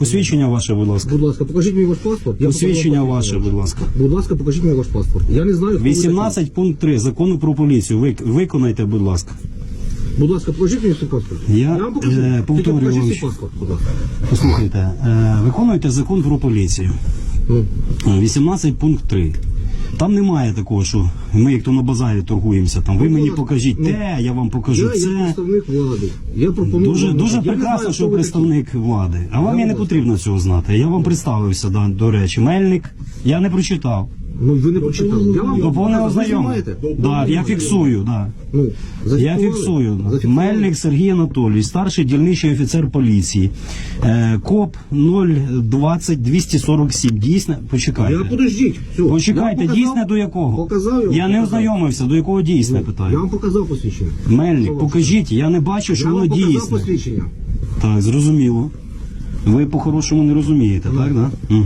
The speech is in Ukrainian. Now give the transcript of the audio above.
Посвідчення ваше, будь ласка. Будь ласка, покажіть мені ваш паспорт. Я Посвідчення покажу вам ваше, будь ласка. Будь ласка, покажіть мені ваш паспорт. Я не знаю, хто ви 18 пункт 3 закону про поліцію. Ви, виконайте, будь ласка. Будь ласка, покажіть мені свій паспорт. Я, вам покажу. е, Тільки повторюю покажіть вам свій паспорт, будь ласка. Послухайте, е, виконуйте закон про поліцію. Ну, 18 пункт 3. Там немає такого, що ми як то на базарі торгуємося. Там ви Ну, мені покажіть ну, те, я вам покажу я це. це. представник влади. Я пропоную. Дуже дуже Я прекрасно, знаю, що ви представник влади. А вам Я не потрібно цього знати. Я вам представився да, до речі. Мельник. Я не прочитав. Ну, ви не прочитали. Я вам До повного Ви знайомий. знімаєте? Да, я фіксую, да. Ну, Я зафіксували? фіксую. Зафіксували? Мельник Сергій Анатолійович, старший дільничий офіцер поліції. Е, КОП 020 247. Дійсно, почекайте. Я подождіть. Все. Почекайте, Я вам показав- дійсне до якого? Показав я Я не ознайомився, до якого дійсне Я питаю. вам показав посвідчення. Мельник, покажіть, я не бачу, що Я воно вам показав дійсне. посвідчення. Так, зрозуміло. Ви по-хорошому не розумієте, так? Да? Угу.